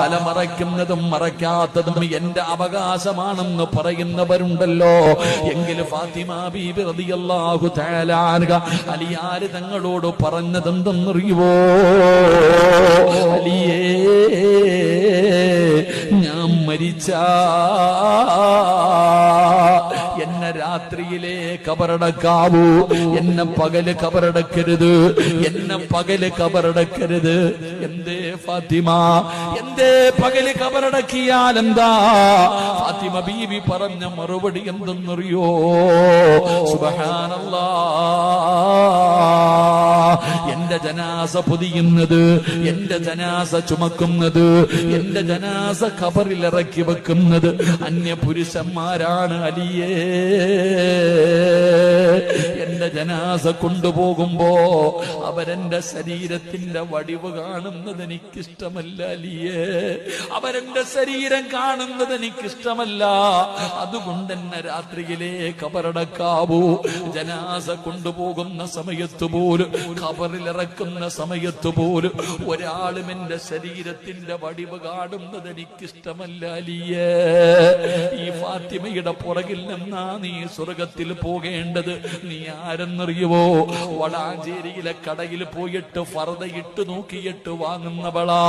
തല മറയ്ക്കുന്നതും മറയ്ക്കാത്തതും എന്റെ അവകാശമാണെന്ന് പറയുന്നവരുണ്ടല്ലോ. എങ്കിൽ ഫാത്തിമ ബീബി റളിയല്ലാഹു അലിയാര് തങ്ങളോട് പറഞ്ഞതെന്തെന്നറിയുവോ? അലിയേ ഞാൻ മരിച്ച. രാത്രിയിലെ കബറടക്കാവൂ. എന്നെ പകൽ കബറടക്കരുത്. എന്നെ പകൽ കബറടക്കരുത്. എന്തേ ഫാത്തിമ? എന്തേ പകൽ കബറടക്കിയാൽ എന്താ? ഫാത്തിമ ബീവി പറഞ്ഞ മറുപടി എന്തെന്നറിയോ? സുബഹാനല്ലാ. ജനാസ പൊതിയുന്നത് എന്റെ ജനാസ ചുമക്കുന്നത് എന്റെ ജനാസ കബറിൽ ഇറക്കി വെക്കുന്നത് അന്യ പുരുഷന്മാരാണ് അലിയേ. എന്റെ ജനാസ കൊണ്ടുപോകുമ്പോ അവരെന്റെ ശരീരത്തിന്റെ വടിവ് കാണുന്നത് എനിക്കിഷ്ടമല്ല അലിയേ. അവരെന്റെ ശരീരം കാണുന്നത് എനിക്കിഷ്ടമല്ല. അതുകൊണ്ട് എന്നെ രാത്രിയിലെ കബറടക്കാവൂ ജനാസ കൊണ്ടുപോകുന്ന സമയത്ത് പോലും കബറിലിറക്കുന്ന സമയത്ത് പോലും ഒരാളും എന്റെ ശരീരത്തിന്റെ വടിവ് കാണുന്നത് എനിക്കിഷ്ടമല്ല അലിയേ. ഈ ഫാത്തിമയുടെ പുറകിൽ നിന്നാ നീ സ്വർഗത്തിൽ പോകേണ്ടത്. നീ ആരെന്നറിയുവോ വളാഞ്ചേരിയിലെ കടയിൽ പോയിട്ട് ഫറുതയിട്ട് നോക്കിയിട്ട് വാങ്ങുന്നവളാ.